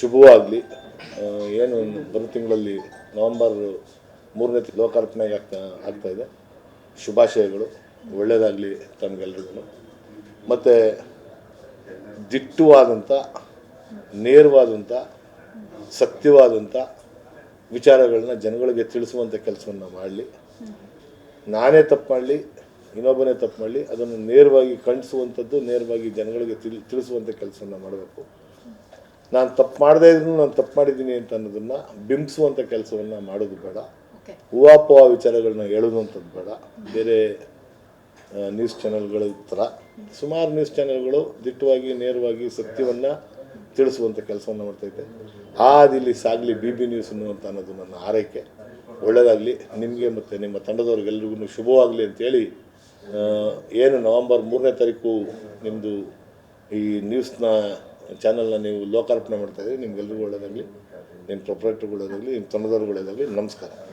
ಶುಭವಾಗಲಿ. ಏನು ಬರೋ ತಿಂಗಳಲ್ಲಿ ನವಂಬರ್ ಮೂರನೇ ಲೋಕಾರ್ಪಣೆ ಆಗ್ತಾ ಆಗ್ತಾ ಇದೆ. ಶುಭಾಶಯಗಳು. ಒಳ್ಳೆಯದಾಗಲಿ ತಮಗೆಲ್ಲರಿಗೂ ಮತ್ತು ದಿಟ್ಟುವಾದಂಥ, ನೇರವಾದಂಥ, ಸತ್ಯವಾದಂಥ ವಿಚಾರಗಳನ್ನ ಜನಗಳಿಗೆ ತಿಳಿಸುವಂಥ ಕೆಲಸವನ್ನು ಮಾಡಲಿ. ನಾನೇ ತಪ್ಪು ಮಾಡಲಿ, ಇನ್ನೊಬ್ಬನೇ ತಪ್ಪು ಮಾಡಲಿ, ಅದನ್ನು ನೇರವಾಗಿ ಖಂಡಿಸುವಂಥದ್ದು, ನೇರವಾಗಿ ಜನಗಳಿಗೆ ತಿಳಿ, ತಿಳಿಸುವಂಥ ಕೆಲಸವನ್ನು ಮಾಡಬೇಕು. ನಾನು ತಪ್ಪು ಮಾಡದೇ ಇದ್ರೂ ನಾನು ತಪ್ಪು ಮಾಡಿದ್ದೀನಿ ಅಂತ ಅನ್ನೋದನ್ನು ಬಿಂಬಿಸುವಂಥ ಕೆಲಸವನ್ನು ಮಾಡೋದು ಬೇಡ. ಹೂವಾಪುವ ವಿಚಾರಗಳನ್ನ ಹೇಳುವಂಥದ್ದು ಬೇಡ. ಬೇರೆ ನ್ಯೂಸ್ ಚಾನೆಲ್ಗಳ ಥರ. ಸುಮಾರು ನ್ಯೂಸ್ ಚಾನೆಲ್ಗಳು ದಿಟ್ಟವಾಗಿ ನೇರವಾಗಿ ಸತ್ಯವನ್ನು ತಿಳಿಸುವಂಥ ಕೆಲಸವನ್ನು ಮಾಡ್ತೈತೆ ಆದಿಲ್ಲಿ ಸಾಗಲಿ ಬಿ ಬಿ ನ್ಯೂಸ್ ಅನ್ನುವಂಥ ಅನ್ನೋದು ನನ್ನ ಆರೈಕೆ ಒಳ್ಳೆಯದಾಗಲಿ ನಿಮಗೆ ಮತ್ತು ನಿಮ್ಮ ತಂಡದವ್ರಿಗೆಲ್ರಿಗೂ ಶುಭವಾಗಲಿ ಅಂತೇಳಿ ಆ, ಏನು ನವಂಬರ್ ಮೂರನೇ ತಾರೀಕು ನಿಮ್ಮದು ಈ ನ್ಯೂಸ್ನ ಚಾನಲ್ನ ನೀವು ಲೋಕಾರ್ಪಣೆ ಮಾಡ್ತಾಯಿದ್ದೀರಿ ನಿಮ್ಗೆಲ್ರಿಗೂ ಒಳ್ಳೆಯದಾಗಲಿ ನಿಮ್ಮ ಪ್ರೊಪ್ರೈಟ್ರಿಗೆ ಒಳ್ಳೆಯದಾಗಲಿ ನಿಮ್ಮ ತಂಡದವ್ರಿಗೆ ಒಳ್ಳೆಯದಾಗಲಿ ನಮಸ್ಕಾರ.